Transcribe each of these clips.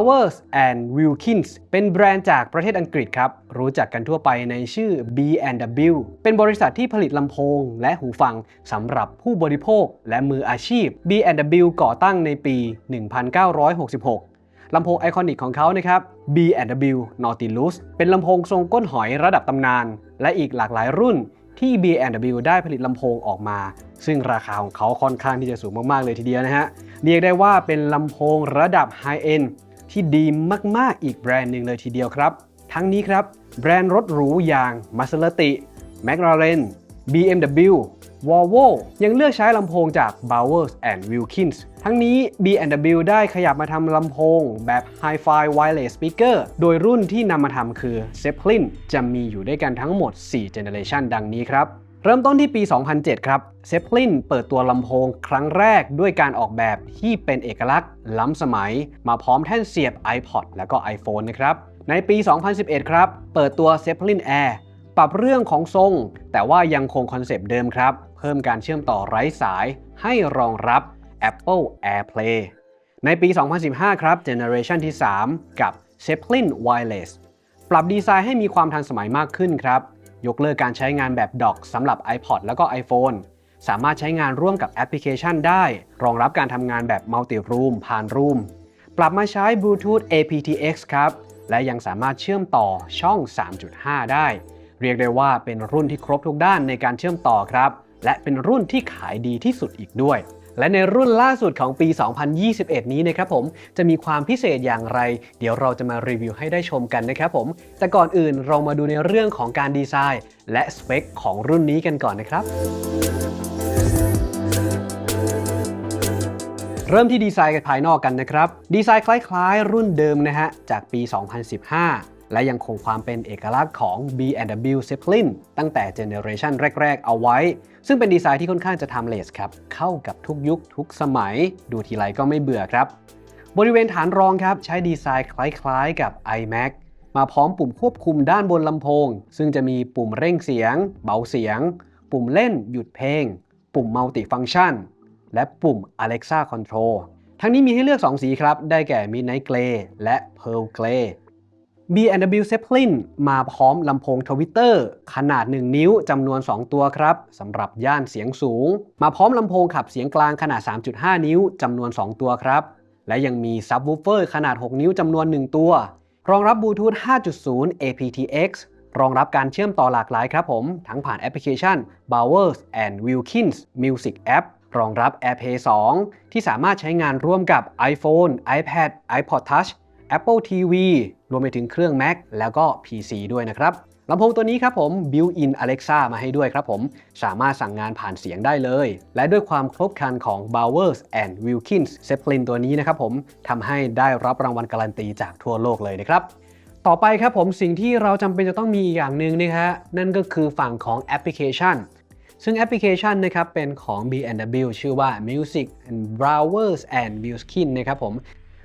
Bowers and Wilkins เป็นแบรนด์จากประเทศอังกฤษครับ รู้จักกันทั่วไปในชื่อ B&W เป็นบริษัทที่ผลิตลำโพงและหูฟังสำหรับผู้บริโภคและมืออาชีพ B&W ก่อตั้งในปี 1966ลำโพงไอคอนิกของเขานะครับ B&W Nautilus เป็นลำโพงทรงก้นหอยระดับตำนาน และอีกหลากหลายรุ่นที่ B&W ได้ผลิตลำโพงออกมา ซึ่งราคาของเขาค่อนข้างที่จะสูงมาก ๆ เลยทีเดียวนะฮะ เรียกได้ว่าเป็นลำโพงระดับไฮเอ็น ที่ดีมากๆอีกแบรนด์หนึ่งเลยทีเดียวครับ ทั้งนี้ครับ แบรนด์รถหรูอย่าง Maserati McLaren BMW Volvo ยังเลือกใช้ลำโพงจาก Bowers and Wilkins ทั้งนี้ B&W ได้ขยับมาทำลำโพงแบบ Hi-Fi Wireless Speaker โดยรุ่นที่นำมาทำคือ Zeppelin จะมีอยู่ด้วยกันทั้งหมด 4 Generation ดังนี้ครับ เริ่มต้นที่ปี 2007 ครับ Zeppelin เปิดตัวลำโพงครั้งแรกด้วยการออกแบบที่เป็นเอกลักษณ์ ล้ำสมัย มาพร้อมแท่นเสียบ iPod แล้วก็ iPhone นะครับ ในปี 2011 ครับ เปิดตัว Zeppelin Air ปรับเรื่องของทรง แต่ว่ายังคงคอนเซปต์เดิมครับ เพิ่มการเชื่อมต่อไร้สาย ให้รองรับ Apple AirPlay ในปี 2015 ครับ Generation ที่ 3 กับ Zeppelin Wireless ปรับดีไซน์ให้มีความทันสมัยมากขึ้นครับ ยกเลิกการใช้งานแบบดอกสำหรับ iPod แล้วก็ iPhone สามารถใช้งานร่วมกับแอปพลิเคชันได้ รองรับการทำงานแบบ Multi Room ผ่านรูมปรับมาใช้ Bluetooth aptX ครับ และยังสามารถเชื่อมต่อช่อง 3.5 ได้ เรียกได้ว่าเป็นรุ่นที่ครบทุกด้านในการเชื่อมต่อครับ และเป็นรุ่นที่ขายดีที่สุดอีกด้วย และในรุ่นล่าสุดของปี 2021 นี้นะครับผม จะมีความพิเศษอย่างไร เดี๋ยวเราจะมารีวิวให้ได้ชมกันนะครับผม แต่ก่อนอื่นเรามาดูในเรื่องของการดีไซน์ และสเปคของรุ่นนี้กันก่อนนะครับเริ่มที่ดีไซน์ภายนอกกันนะครับ ดีไซน์คล้ายๆ รุ่นเดิมนะฮะ จากปี 2015 และยังคงความเป็นเอกลักษณ์ของ B&W Zeppelin ตั้งแต่เจเนอเรชันแรก ๆ เอาไว้ ซึ่งเป็นดีไซน์ที่ค่อนข้างจะทำเลสครับ เข้ากับทุกยุคทุกสมัย ดูทีไรก็ไม่เบื่อครับ บริเวณฐานรองครับ ใช้ดีไซน์คล้ายๆกับ iMac มาพร้อมปุ่มควบคุมด้านบนลำโพง ซึ่งจะมีปุ่มเร่งเสียง เบาเสียง ปุ่มเล่นหยุดเพลง ปุ่ม Multi Function และปุ่ม Alexa Control ทั้งนี้มีให้เลือก 2 สีครับ ได้แก่ Midnight Grey และ Pearl Grey B&W Zeppelin มาพร้อมลำโพงทวิตเตอร์ขนาด 1 นิ้วจำนวน 2 ตัวครับสำหรับย่านเสียงสูง มาพร้อมลำโพงขับเสียงกลางขนาด 3.5 นิ้วจำนวน 2 ตัวครับ และยังมีซับวูฟเฟอร์ขนาด 6 นิ้วจำนวน 1 ตัว รองรับบลูทูธ 5.0 aptX รองรับการเชื่อมต่อหลากหลายครับผม ทั้งผ่านแอปพลิเคชัน Bowers and Wilkins Music App รองรับ AirPlay 2 ที่สามารถใช้งานร่วมกับ iPhone, iPad, iPod Touch Apple TV รวมไปถึงเครื่อง Mac แล้วก็ PC ด้วยนะครับลำโพงตัวนี้ครับผม Built-in Alexa มาให้ด้วยครับผม สามารถสั่งงานผ่านเสียงได้เลย และด้วยความครบครันของ Bowers and Wilkins Zeppelin ตัวนี้นะครับผมทำให้ได้รับรางวัลการันตีจากทั่วโลกเลยนะครับต่อไปครับผมสิ่งที่เราจำเป็นจะต้องมีอีกอย่างหนึ่งนะฮะนั่นก็คือฝั่งของแอปพลิเคชัน ซึ่งแอปพลิเคชันนะครับเป็นของ B&W ชื่อว่า Music and Browers and Muskin นะครับผม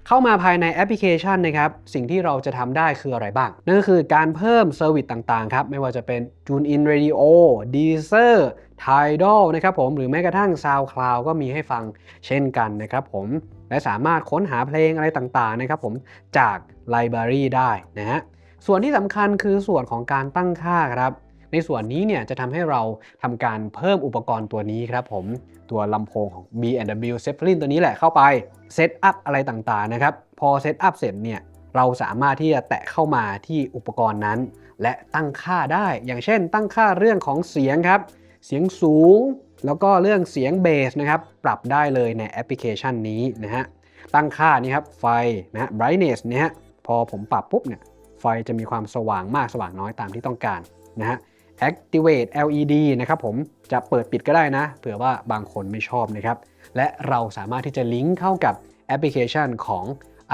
เข้ามาภายในแอปพลิเคชันนะครับ สิ่งที่เราจะทำได้คืออะไรบ้าง นั่นก็คือการเพิ่มเซอร์วิสต่างๆ ครับ ไม่ว่าจะเป็น TuneIn Radio Deezer Tidal นะครับผม หรือแม้กระทั่ง SoundCloud ก็มีให้ฟังเช่นกันนะครับผม และสามารถค้นหาเพลงอะไรต่างๆ นะครับผม จากไลบรารีได้นะฮะ ส่วนที่สำคัญคือส่วนของการตั้งค่าครับ ในส่วนนี้เนี่ยจะทำให้เราทำการเพิ่มอุปกรณ์ตัวนี้ครับผมตัวลำโพงของ B&W Zeppelin ตัวนี้แหละเข้าไปเซตอัพอะไรต่างๆนะครับพอเซตอัพเสร็จเนี่ยเราสามารถที่จะแตะเข้ามาที่อุปกรณ์นั้น และตั้งค่าได้ อย่างเช่น ตั้งค่าเรื่องของเสียงครับ เสียงสูง แล้วก็เรื่องเสียงเบสนะครับ ปรับได้เลยในแอปพลิเคชันนี้นะฮะ ตั้งค่านี่ครับไฟนะฮะ brightness เนี่ยฮะพอผมปรับปุ๊บเนี่ย ไฟจะมีความสว่างมากสว่างน้อยตามที่ต้องการนะฮะ activate LED นะครับผมจะเปิดปิดก็ได้นะ เผื่อว่าบางคนไม่ชอบนะครับ และเราสามารถที่จะลิงก์เข้ากับแอปพลิเคชันของ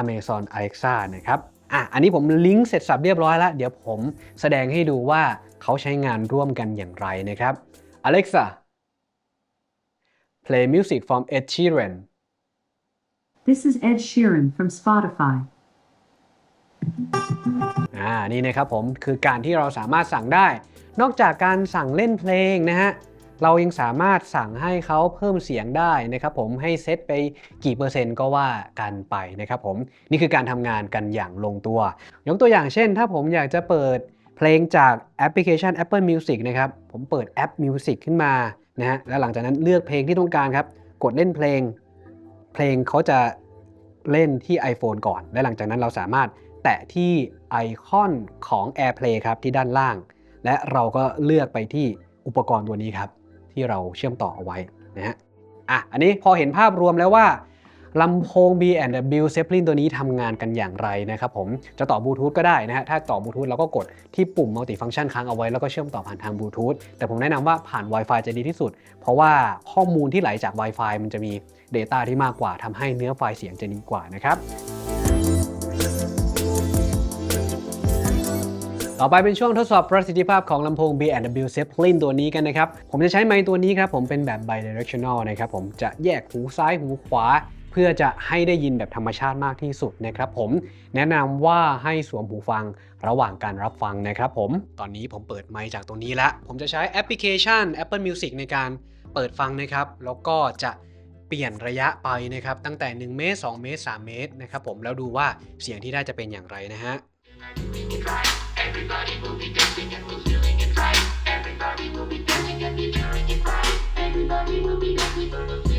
Amazon Alexa นะครับอะอันนี้ผมลิงก์เสร็จสับเรียบร้อยแล้ว เดี๋ยวผมแสดงให้ดูว่าเขาใช้งานร่วมกันอย่างไรนะครับ Alexa play music from Ed Sheeran This is Ed Sheeran from Spotify. อ่านี่นะครับผมคือการที่เราสามารถสั่งได้ นอกจากการสั่งเล่นเพลงนะฮะเรายังสามารถสั่งให้เขาเพิ่มเสียงได้นะครับผมให้เซตไปกี่เปอร์เซ็นต์ก็ว่ากันไปนะครับผมนี่คือการทำงานกันอย่างลงตัว ยกตัวอย่างเช่น ถ้าผมอยากจะเปิดเพลงจากแอปพลิเคชัน Apple Music นะครับผมเปิดแอป Music ขึ้นมานะฮะแล้วหลังจากนั้นเลือกเพลงที่ต้องการครับ กดเล่นเพลง เพลงเขาจะเล่นที่ iPhone ก่อน และหลังจากนั้นเราสามารถแตะที่ไอคอนของ AirPlay ครับที่ด้านล่าง และเราก็เลือกไปที่อุปกรณ์ตัวนี้ครับ ที่เราเชื่อมต่อเอาไว้นะฮะอะอันนี้พอเห็นภาพรวมแล้วว่าลำโพง B&W Zeppelin ตัวนี้ทำงานกันอย่างไรนะครับผมจะต่อบลูทูธก็ได้นะฮะถ้าต่อบลูทูธเราก็กดที่ปุ่ม multi function ค้างเอาไว้แล้วก็เชื่อมต่อผ่านทางบลูทูธแต่ผมแนะนำว่าผ่าน Wi-Fi จะดีที่สุด เพราะว่าข้อมูลที่ไหลจาก Wi-Fi มันจะมี Data ที่มากกว่าทำให้เนื้อไฟล์เสียงจะดีกว่านะครับ ต่อไปเป็นช่วงทดสอบประสิทธิภาพของลำโพง B&W Zeppelin ตัวนี้กันนะครับ ผมจะใช้ไมค์ตัวนี้ครับ ผมเป็นแบบ bidirectional นะครับ ผมจะแยกหูซ้ายหูขวา เพื่อจะให้ได้ยินแบบธรรมชาติมากที่สุดนะครับผมแนะนำว่าให้สวมหูฟังระหว่างการรับฟังนะครับผม ตอนนี้ผมเปิดไมค์จากตรงนี้แล้ว ผมจะใช้แอปพลิเคชัน Apple Music ในการเปิดฟังนะครับ แล้วก็จะเปลี่ยนระยะไปนะครับ ตั้งแต่ 1 เมตร 2 เมตร 3 เมตรนะครับผม แล้วดูว่าเสียงที่ได้จะเป็นอย่างไรนะฮะ Everybody will be dancing and we'll feeling it right. Everybody will be dancing and we're feeling it right. Everybody will be dancing and we're feeling it right.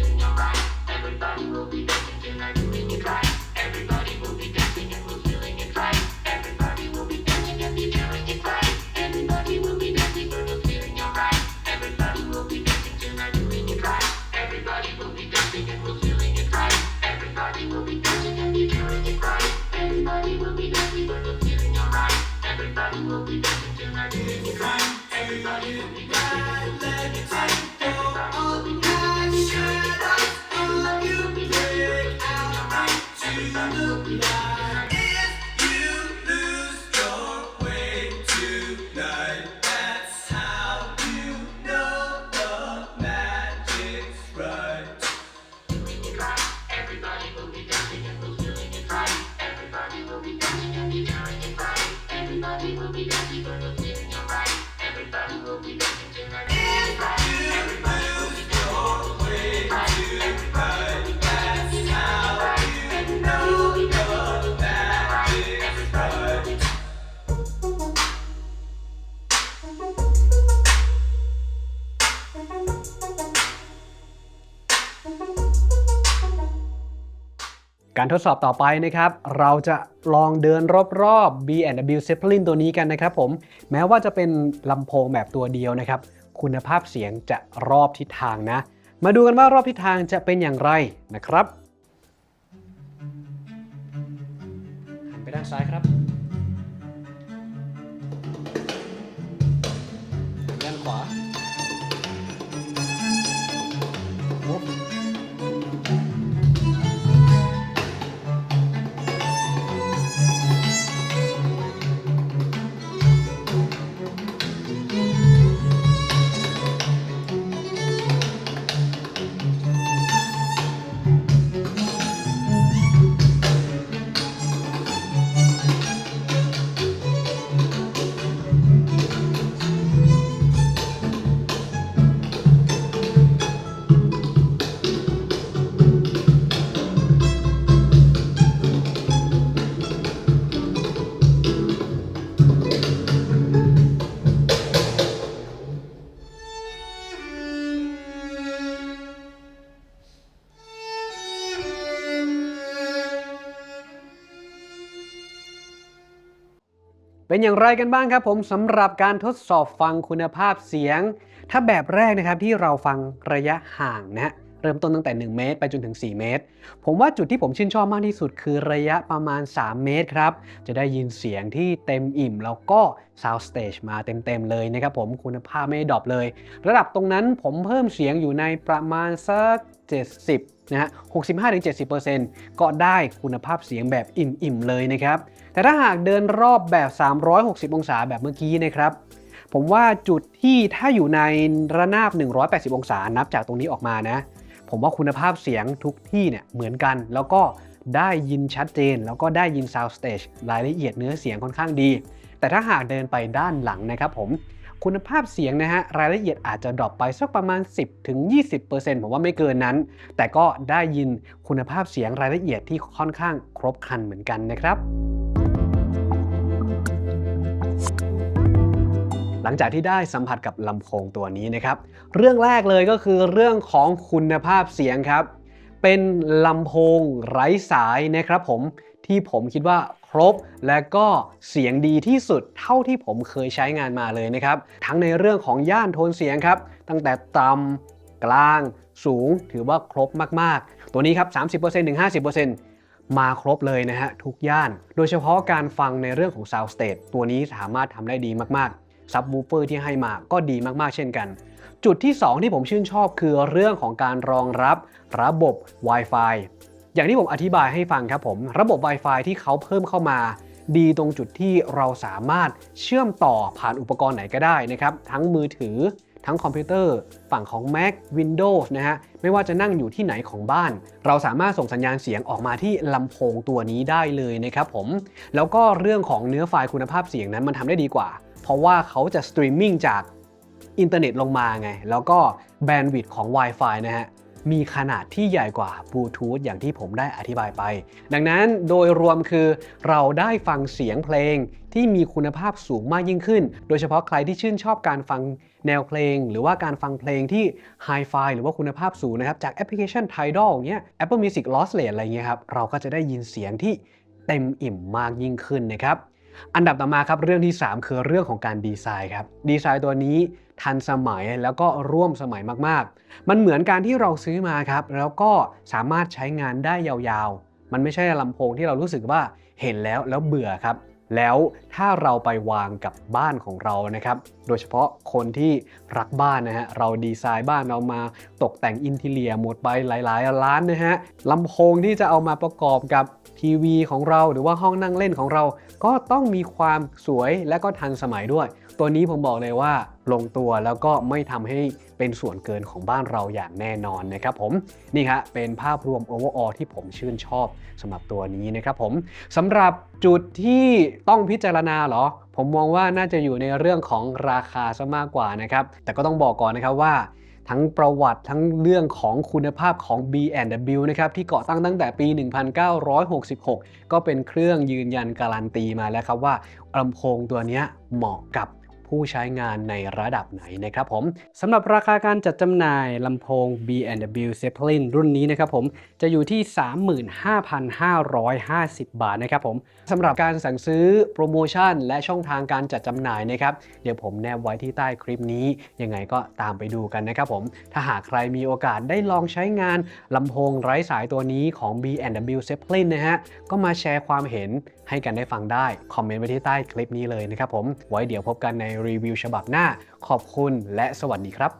การทดสอบต่อไปนะครับ เราจะลองเดินรอบๆ B&W Zeppelin ตัวนี้กันนะครับผม แม้ว่าจะเป็นลำโพงแบบตัวเดียวนะครับ คุณภาพเสียงจะรอบทิศทางนะ มาดูกันว่ารอบทิศทางจะเป็นอย่างไรนะครับ หันไปด้านซ้ายครับ เป็นอย่างไรกันบ้างครับผมสำหรับการทดสอบฟังคุณภาพเสียง ถ้าแบบแรกนะครับที่เราฟังระยะห่างนะเริ่มต้นตั้งแต่ 1 เมตร ไปจนถึง 4 เมตร ผมว่าจุดที่ผมชื่นชอบมากที่สุดคือระยะประมาณ 3 เมตรครับ จะได้ยินเสียงที่เต็มอิ่ม แล้วก็ Sound Stage มาเต็มๆเลยนะครับผมคุณภาพไม่ดรอปเลย ระดับตรงนั้นผมเพิ่มเสียงอยู่ในประมาณสัก 70 นะฮะ 65-70%ก็ได้คุณภาพเสียงแบบอิ่มๆเลยนะครับ แต่ถ้าหากเดินรอบแบบ 360 องศาแบบเมื่อกี้นะครับ ผมว่าจุดที่ถ้าอยู่ในระนาบ 180 องศานับจากตรงนี้ออกมานะ ผมว่าคุณภาพเสียงทุกที่เนี่ยเหมือนกัน แล้วก็ได้ยินชัดเจน แล้วก็ได้ยิน sound stage รายละเอียดเนื้อเสียงค่อนข้างดี แต่ถ้าหากเดินไปด้านหลังนะครับผม คุณภาพเสียงนะฮะรายละเอียดอาจจะดรอปไปสักประมาณ 10-20%ผมว่าไม่เกินนั้น แต่ก็ได้ยินคุณภาพเสียงรายละเอียดที่ค่อนข้างครบครันเหมือนกันนะครับหลังจากที่ได้สัมผัสกับลำโพงตัวนี้นะครับ เรื่องแรกเลยก็คือเรื่องของคุณภาพเสียงครับ เป็นลำโพงไร้สายนะครับผมที่ผมคิดว่า ครบ และก็เสียงดีที่สุดเท่าที่ผมเคยใช้งานมาเลยนะครับ ทั้งในเรื่องของย่านโทนเสียงครับ ตั้งแต่ต่ำกลางสูงถือว่าครบมากๆ ตัวนี้ครับ 30%ถึง 50%มาครบเลยนะฮะทุกย่าน โดยเฉพาะการฟังในเรื่องของ Sound State ตัวนี้สามารถทำได้ดีมากๆซับ w ูเฟอร์ที่ให้มาก็ดีมากๆ เช่นกันจุดที่ 2 ที่ผมชื่นชอบคือเรื่องของการรองรับระบบ Wi-Fi อย่างที่ผมอธิบายให้ฟังครับผม ระบบ Wi-Fi ที่เขาเพิ่มเข้ามา ดีตรงจุดที่เราสามารถเชื่อมต่อผ่านอุปกรณ์ไหนก็ได้นะครับทั้งมือถือ ทั้งคอมพิวเตอร์ ฝั่งของ Mac Windows นะฮะไม่ว่าจะนั่งอยู่ที่ไหนของบ้าน เราสามารถส่งสัญญาณเสียงออกมาที่ลำโพงตัวนี้ได้เลยนะครับผมแล้วก็เรื่องของเนื้อไฟล์คุณภาพเสียงนั้นมันทำได้ดีกว่า เพราะว่าเขาจะสตรีมมิ่งจากอินเทอร์เน็ตลงมาไง แล้วก็แบนด์วิดต์ของ Wi-Fi นะฮะ มีขนาดที่ใหญ่กว่าบลูทูธอย่างที่ผมได้อธิบายไป ดังนั้นโดยรวมคือเราได้ฟังเสียงเพลงที่มีคุณภาพสูงมากยิ่งขึ้น โดยเฉพาะใครที่ชื่นชอบการฟังแนวเพลง หรือว่าการฟังเพลงที่ไฮไฟหรือว่าคุณภาพสูงนะครับ จากแอปพลิเคชัน Tidal อย่างเงี้ย Apple Music Lossless อะไรเงี้ยครับ เราก็จะได้ยินเสียงที่เต็มอิ่มมากยิ่งขึ้นนะครับ อันดับต่อมาครับเรื่องที่ 3 คือเรื่องของการดีไซน์ครับดีไซน์ตัวนี้ทันสมัยแล้วก็ร่วมสมัยมากๆ มันเหมือนการที่เราซื้อมาครับแล้วก็สามารถใช้งานได้ยาวๆ มันไม่ใช่ลำโพงที่เรารู้สึกว่าเห็นแล้วแล้วเบื่อครับ แล้วถ้าเราไปวางกับบ้านของเรานะครับ โดยเฉพาะคนที่รักบ้านนะฮะ เราดีไซน์บ้านเรามาตกแต่งอินทีเลียหมดไปหลายๆ ล้านนะฮะลำโพงที่จะเอามาประกอบกับทีวีของเราหรือว่าห้องนั่งเล่นของเรา ก็ต้องมีความสวยและก็ทันสมัยด้วย ตัวนี้ผมบอกเลยว่า ลงตัวแล้วก็ไม่ทำให้เป็นส่วนเกินของบ้านเราอย่างแน่นอนนะครับผมนี่ครับเป็นภาพรวม overall ที่ผมชื่นชอบสำหรับตัวนี้นะครับผมสำหรับจุดที่ต้องพิจารณาเหรอ ผมมองว่าน่าจะอยู่ในเรื่องของราคาซะมากกว่านะครับแต่ก็ต้องบอกก่อนนะครับว่าทั้งประวัติทั้งเรื่องของคุณภาพของ B&W นะครับที่ก่อตั้งตั้งแต่ปี 1966 ก็เป็นเครื่องยืนยันการันตีมาแล้วครับว่าลำโพงตัวนี้เหมาะกับ ผู้ใช้งานในระดับไหนนะครับผมสำหรับราคาการจัดจำหน่ายลำโพง B&W Zeppelin รุ่นนี้นะครับผมจะอยู่ที่ 35,550 บาทนะครับผมสำหรับการสั่งซื้อโปรโมชั่น และช่องทางการจัดจำหน่ายนะครับเดี๋ยวผมแนบไว้ที่ใต้คลิปนี้ ยังไงก็ตามไปดูกันนะครับผมถ้าหากใครมีโอกาสได้ลองใช้งานลำโพงไร้สายตัวนี้ของ B&W Zeppelin นะฮะก็มาแชร์ความเห็นให้กันได้ฟังได้ คอมเมนต์ไว้ที่ใต้คลิปนี้เลยนะครับผมไว้เดี๋ยวพบกันในรีวิวฉบับหน้า ขอบคุณและสวัสดีครับ